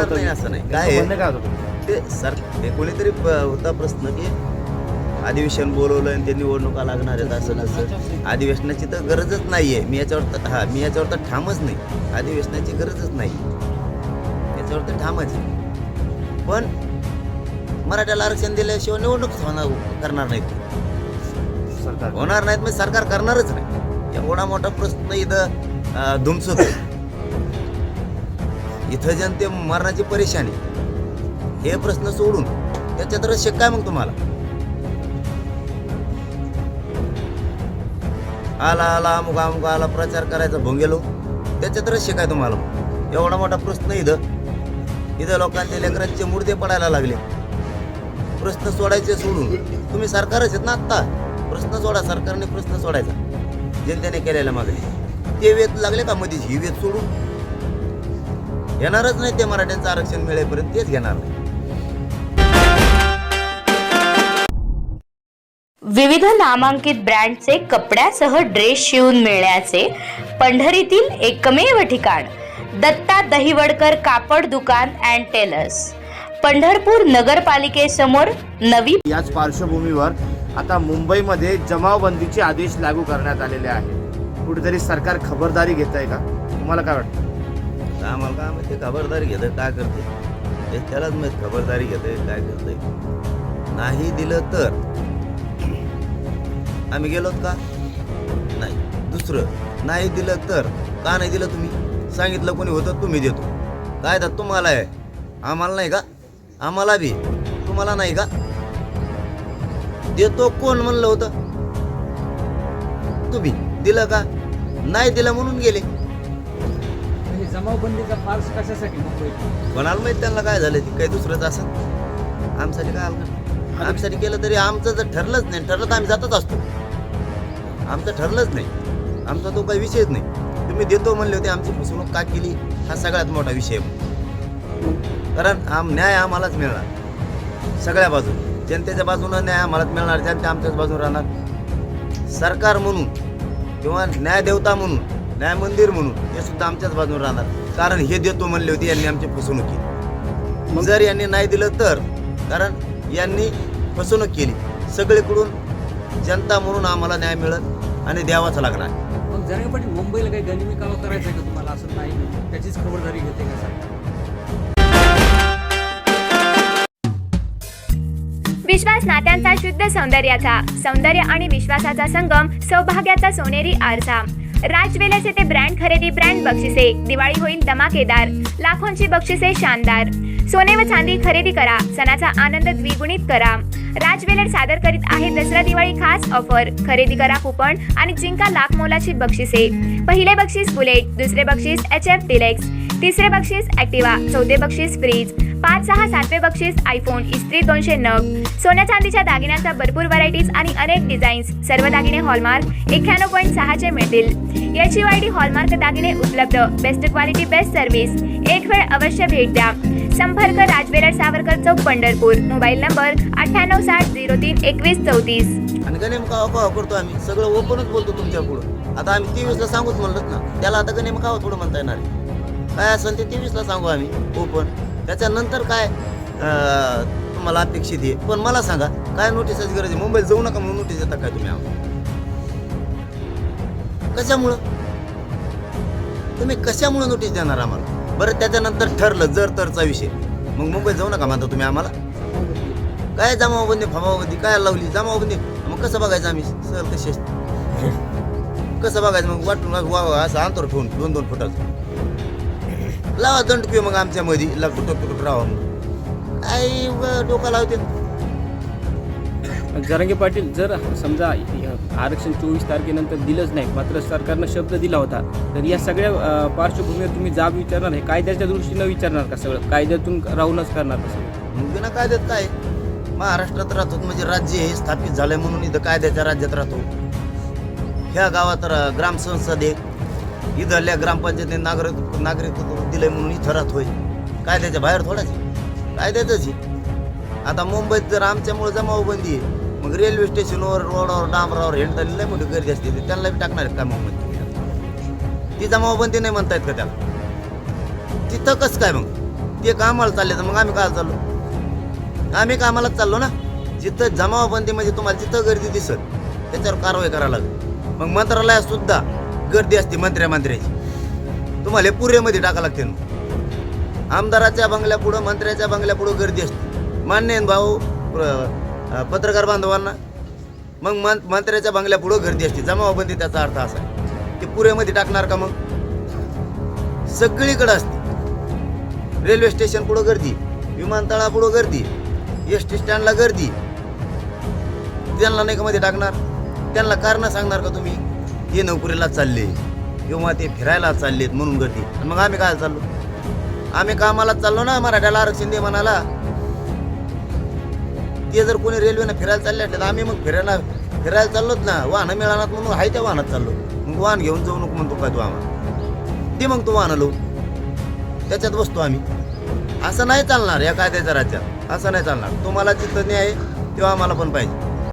होतं? नाही असं नाही. काय आहे? म्हणणं काय होतं तुमचं? ते सर हे कोणीतरी प- होता प्रश्न की अधिवेशन बोलवलं आणि ते निवडणुका लागणार आहेत असं तसं अधिवेशनाची तर गरजच नाही आहे मी याच्यावर तर हा मी याच्यावर तर ठामच नाही. अधिवेशनाची गरजच नाही. याच्यावर तर ठामच आहे. पण मराठ्याला आरक्षण दिल्याशिवाय निवडणूक होणार करणार नाहीत. सरकार. होणार नाहीत म्हणजे सरकार करणारच नाही. एवढा मोठा प्रश्न इथं अं, धुमसत इथं जनते मरणाची परेशानी हे प्रश्न सोडून त्याच्यात रस काय मग तुम्हाला? आला आला अमुक अमुक आला प्रचार करायचा भोंगेलो. त्याच्यात रस काय तुम्हाला? एवढा मोठा प्रश्न इथं. इथं लोकांच्या लेकरांचे मुर्दे पडायला लागले. प्रश्न सोडायचे सोडून तुम्ही सरकारच आहेत ना आत्ता? प्रश्न सोडा सरकारने प्रश्न सोडायचा. जनतेने केलेल्या मागणी. ते वेत लागले का मध्ये ही वेत सोडून. घेणारच नाही ते मराठ्यांचं आरक्षण मिळेपर्यंत तेच घेणार नाही. विविध नामांकित ब्रँडचे कपड्यासह ड्रेस शिवून मिळण्याचे पंढरीतील एकमेव ठिकाण दत्ता दहिवडकर कापड दुकान अँड टेलर्स पंढरपूर नगरपालिकेसमोर नवी याच पार्श्वभूमीवर आता मुंबईमध्ये जमावबंदीचे आदेश लागू करण्यात आलेले आहेत. कुठेतरी सरकार खबरदारी घेत आहे का? तुम्हाला काय वाटतं? तर आम्हाला काय माहिती खबरदारी घेते काय करते हे त्यालाच माहीत खबरदारी घेते काय करते नाही दिलं तर? आम्ही गेलोत का? नाही. दुसरं नाही दिलं तर? का नाही दिलं तुम्ही? सांगितलं कोणी होतं तुम्ही देतो. काय तर तुम्हाला आहे? आम्हाला नाही का? आम्हाला बी. तुम्हाला नाही का? देतो कोण म्हणलं होतं? तुम्ही. दिलं का? नाही दिलं म्हणून गेले. जमावबंदीचा फार्स कशासाठी मुंबईत कोणाला माहीत त्यांना काय झालं ते? काही दुसरंच असं आमच्यासाठी काय आलं? आमच्यासाठी केलं तरी आमचं जर ठरलंच नाही ठरलं तर आम्ही जातच असतो. आमचं ठरलंच नाही. आमचा तो काही विषयच नाही. तुम्ही देतो म्हणले होते आमची फसवणूक का केली? हा सगळ्यात मोठा विषय आहे. कारण आम न्याय आम्हालाच मिळणार. सगळ्या बाजून. जनतेच्या बाजूनं न्याय आम्हालाच मिळणार जनता आमच्याच बाजून राहणार. सरकार म्हणून किंवा न्यायदेवता म्हणून न्याय मंदिर म्हणून हे सुद्धा आमच्याच बाजून राहणार. कारण हे देतो म्हणले होते यांनी आमची फसवणूक केली. जर यांनी नाही दिलं तर कारण यांनी फसवणूक केली. सगळीकडून जनता म्हणून आम्हाला न्याय मिळत आणि द्यावाच लागणार. मग जरा पाटील मुंबईला काही गनिमी कावा करायचा आहे का तुम्हाला? असं नाही. त्याचीच खबरदारी घेते का सरकार विश्वास नात्यांचा शुद्ध सौंदर्याचा सौंदर्य आणि विश्वासाचा संगम सौभाग्याचा सोनेरी आरसा. राज येथे ब्रँड खरेदी ब्रँड बक्षिसे. दिवाळी होईल धमाकेदार. लाखोंची बक्षिसे शानदार. सोने व चांदी खरेदी करा. सणाचा आनंद द्विगुणित करा. राजवेलर सादर करीत आहे दसरा दिवाळी खास ऑफर. खरेदी करा कुपन आणि जिंका लाख मोलाची बक्षिसे. पहिले बक्षीस बुलेट दुसरे बक्षीस एच एफ डिलेक्स तिसरे बक्षीस ॲक्टिवा चौथे बक्षीस फ्रीज पाच सहा सातवे बक्षीस आयफोन इस्त्री दोनशे नग. सोन्या चांदीच्या दागिन्यांचा भरपूर व्हरायटीज आणि अनेक डिझाईन्स सर्व दागिने हॉलमार्क एक्क्याण्णव पॉईंट सहाचे मिळतील. याची वायडी हॉलमार्क दागिने उपलब्ध. बेस्ट क्वालिटी बेस्ट सर्व्हिस एक वेळ अवश्य भेट द्या. संपर्क राजवेलर सावरकर चौक पंढरपूर. मोबाईल नंबर अठ्ठ्याण्णव साठ झिरो तीन एकवीस चौतीस. आणि अफवा हो, करतो आम्ही. सगळं ओपनच बोलतो तुमच्या पुढं आता आम्ही तेवीसला सांगूच म्हणलं ना. त्याला आता का हो थोडं म्हणता येणार आहे. काय असेल ते तेवीसला सांगू आम्ही. हो, ओपन त्याच्यानंतर काय तुम्हाला अपेक्षित आहे. पण मला सांगा काय नोटिसाची गरज आहे? मुंबईत जाऊ नका म्हणून नोटीस देता काय तुम्ही आम्हाला? कशामुळं? तुम्ही कशामुळं नोटीस देणार आम्हाला? बरं त्याच्यानंतर ठरलं जर तरचा विषय. मग मुंबईत जाऊ नका म्हणता तुम्ही आम्हाला. काय जमावबंदी फमावबंदी काय लावली? जमावबंदी. मग कसं बघायचं आम्ही? सहल कशी असते कसं बघायचं? मग वाटून वा वा असं अंतर ठेवून दोन दोन फुटाचं. लावा दंड पिऊ मग आमच्या मध्ये ला कुठं कुठं राहा मग. उगा डोका लावते. जरांगे पाटील जर समजा आरक्षण चोवीस तारखेनंतर दिलंच नाही मात्र सरकारनं शब्द दिला होता तर या सगळ्या पार्श्वभूमीवर तुम्ही जाब विचारणार आहे? कायद्याच्या दृष्टीनं विचारणार का सगळं? कायद्यातून राहूनच करणार का सगळं? मग बिना कायद्यात काय? महाराष्ट्रात राहतो म्हणजे राज्य हे स्थापित झालंय म्हणून इथं कायद्याच्या राज्यात राहतो. ह्या गावात ग्रामसंसद आहे. इथल्या ग्रामपंचायतीने नागरिक नागरिकत्व दिले म्हणून इथं काय त्याच्या बाहेर थोडाच काय कायद्यातच आता मुंबईत जर आमच्यामुळे जमावबंदी आहे मग रेल्वे स्टेशनवर रोडावर डांबरावर हेंडताली लय मोठी गर्दी असते. तर त्यांना बी टाकणार आहेत का मुंबईत. ती जमावबंदी नाही म्हणतायत का त्याला? तिथं कसं काय मग? ते कामाला चालले तर मग आम्ही काय चाललो. आम्ही कामालाच चाललो ना? जिथं जमावबंदी म्हणजे तुम्हाला जिथं गर्दी दिसत त्याच्यावर कारवाई करायला लागेल. मग मंत्रालयात सुद्धा गर्दी असते मंत्र्या मंत्र्याची. तुम्हाला हे पुरेमध्ये टाका लागते. आमदाराच्या बंगल्यापुढं मंत्र्याच्या बंगल्यापुढं गर्दी असते. मान्य आहे भाऊ पत्रकार बांधवांना? मग मं मंत्र्याच्या बंगल्यापुढं गर्दी असते. जमावबंदी त्याचा अर्थ असा आहे. ते पुरेमध्ये टाकणार का मग? सगळीकडं असते. रेल्वे स्टेशन पुढं गर्दी विमानतळापुढं गर्दी एस टी स्टँडला गर्दी. त्यांना नाही का मध्ये टाकणार? त्यांना कारण सांगणार का तुम्ही? ते नोकरीला चालले किंवा ते फिरायला चाललेत म्हणून गर्दी. आणि मग आम्ही काय चाललो? आम्ही कामाला चाललो ना मराठ्याला आरक्षण दे म्हणाला. ते जर कोणी रेल्वेनं फिरायला चालले असले तर आम्ही मग फिरायला फिरायला चाललोच ना. वाहनं मिळाणार म्हणून आहे त्या वाहनात चाललो. मग वाहन घेऊन जाऊ नको म्हणतो काय तू आम्हाला? ते मग तू वाहनं आलो त्याच्यात बसतो आम्ही. असं नाही चालणार या कायद्याच्या राज्यात असं नाही चालणार. तुम्हाला जिथं न्याय तेव्हा आम्हाला पण पाहिजे.